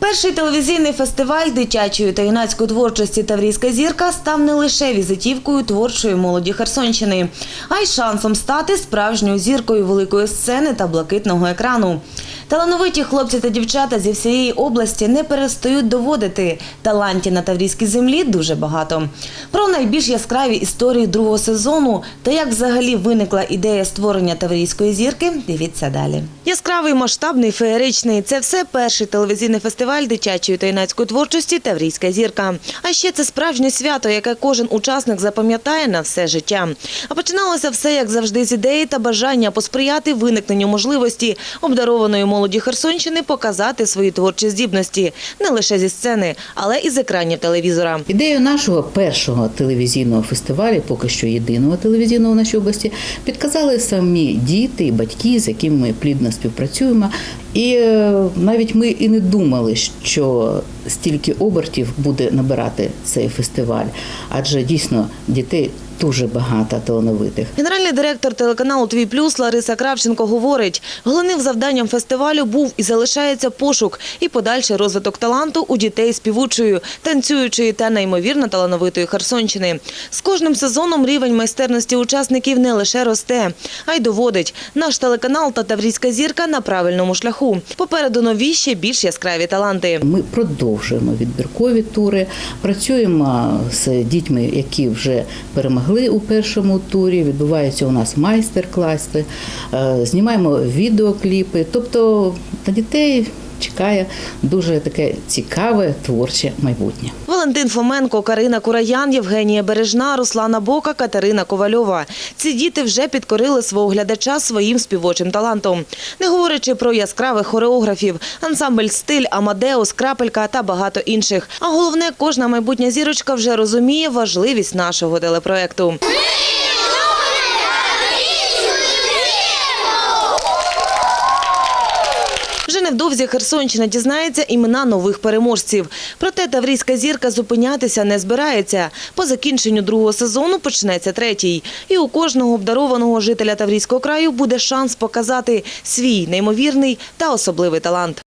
Перший телевізійний фестиваль дитячої та юнацької творчості Таврійська зірка став не лише візитівкою творчої молоді Херсонщини, а й шансом стати справжньою зіркою великої сцени та блакитного екрану. Талановиті хлопці та дівчата зі всієї області не перестають доводити талантів на таврійській землі дуже багато. Про найбільш яскраві історії другого сезону та як взагалі виникла ідея створення таврійської зірки, дивіться далі. Яскравий, масштабний, феєричний це все перший телевізійний фестиваль дитячої та юнацької творчості Таврійська зірка. А ще це справжнє свято, яке кожен учасник запам'ятає на все життя. А починалося все, як завжди, з ідеї та бажання посприяти виникненню можливості обдарованої молоді Херсонщини показати свої творчі здібності не лише зі сцени, але і з екранів телевізора. Ідею нашого першого телевізійного фестивалю, поки що єдиного телевізійного в нашій області, підказали самі діти і батьки, з якими ми плідно співпрацюємо. І е, навіть ми і не думали, що стільки обертів буде набирати цей фестиваль, адже дійсно дітей дуже багато талановитих. Генеральний директор телеканалу Твій Плюс Лариса Кравченко говорить, головним завданням фестивалю був і залишається пошук і подальший розвиток таланту у дітей співучої, танцюючої та неймовірно талановитої Херсонщини. З кожним сезоном рівень майстерності учасників не лише росте, а й доводить. Наш телеканал та Таврійська зірка на правильному шляху. Попереду нові ще більш яскраві таланти. Ми продовжуємо відбіркові тури, працюємо з дітьми, які вже перемогли у першому турі. Відбуваються у нас майстер-класи, е, знімаємо відеокліпи. Тобто на дітей чекає дуже таке цікаве творче майбутнє. Валентин Фоменко, Карина Кураян, Євгенія Бережна, Руслана Бока, Катерина Ковальова. Ці діти вже підкорили свого глядача своїм співочим талантом. Не говорячи про яскравих хореографів, ансамбль стиль, Амадеус, Крапелька та багато інших. А головне, кожна майбутня зірочка вже розуміє важливість нашого телепроекту. Невдовзі Херсонщина дізнається імена нових переможців. Проте Таврійська зірка зупинятися не збирається. По закінченню другого сезону почнеться третій. І у кожного обдарованого жителя Таврійського краю буде шанс показати свій неймовірний та особливий талант.